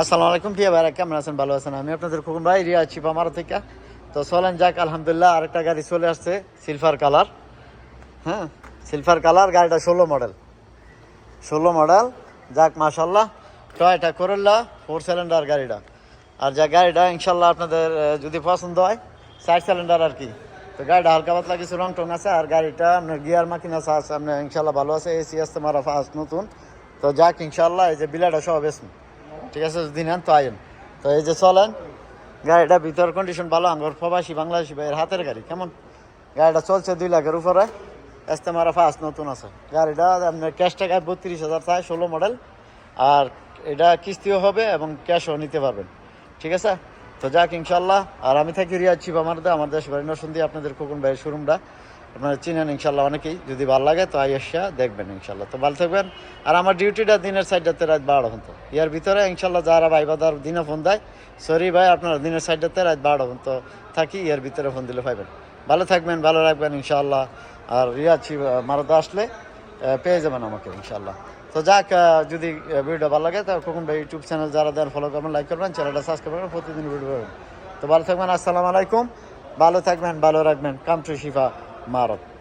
আসসালামু আলাইকুম প্রিয় ভাইরা, কেমন আছেন? ভালো আছেন? আমি আপনাদের খুকুন ভাই, রিয়া চিপা মারা থেকে। তো চলেন যাক, আলহামদুলিল্লাহ আরেকটা গাড়ি চলে আসছে সিলভার কালার হ্যাঁ সিলভার কালার গাড়িটা ষোলো মডেল ষোলো মডেল যাক মাশাল্লাহ টয়টা করল্লা ফোর সিলিন্ডার গাড়িটা। আর যা গাড়িটা ইনশাল্লাহ আপনাদের যদি পছন্দ হয় চার সিলিন্ডার আর কি। তো গাড়িটা হালকা পাতলা কিছু রং টং আছে, আর গাড়িটা আপনার গিয়ার মাকিন আছে আছে, আপনার ইনশাল্লাহ ভালো আছে এসি আসতে মারা ফার্স্ট নতুন। তো যাক ইনশাল্লাহ এই যে বিলাটা সব বেসুন ঠিক আছে, যদি নেন তো আইন তো এই যে চলেন, গাড়িটা ভিতর কন্ডিশন ভালো, আমার প্রবাসী বাংলাদেশি ভাইয়ের হাতের গাড়ি, কেমন? গাড়িটা চলছে দুই লাখের উপরে এসতে মারা ফার্স্ট নতুন আছে। গাড়িটা আপনার ক্যাশ টাকায় বত্রিশ হাজার চাই ষোলো মডেল আর এটা কিস্তিও হবে এবং ক্যাশও নিতে পারবেন। ঠিক আছে? তো যাক ইনশাল্লাহ আর আমি থাকি রিয়াজ ছিপ আমার আমার দেশ বাড়ি নরসুন দিয়ে আপনাদের খোকন ভাইয়ের শোরুমটা আপনারা চিনেন ইনশাল্লাহ অনেকেই। যদি ভালো লাগে তো আই এসা দেখবেন ইনশাল্লাহ। তো ভালো থাকবেন। আর আমার ডিউটিটা দিনের সাইডটাতে রাত বারোটা পর্যন্ত। ইয়ার ভিতরে ইনশাল্লাহ যারা ভাই বাদার দিনে ফোন দেয় সরি ভাই আপনারা দিনের সাইডটাতে রাত বারোটা পর্যন্ত থাকি ইয়ার ভিতরে ফোন দিলে পাইবেন। ভালো থাকবেন ভালো রাখবেন ইনশাল্লাহ। আর রিয়াজ ছিপ মারাদা আসলে পেয়ে যাবেন আমাকে ইনশাল্লাহ। তো যাক যদি আহ, ভিডিওটা ভালো লাগে তো কখন ভাই ইউটিউব চ্যানেল যারা দেন ফলো করবেন লাইক করবেন চ্যানেলটা সাবস্ক্রাইব করবেন প্রতিদিন ভিডিও পাবেন। তো ভালো থাকবেন আসসালামু আলাইকুম। ভালো থাকবেন ভালো রাখবেন। Come to Shifa. معرض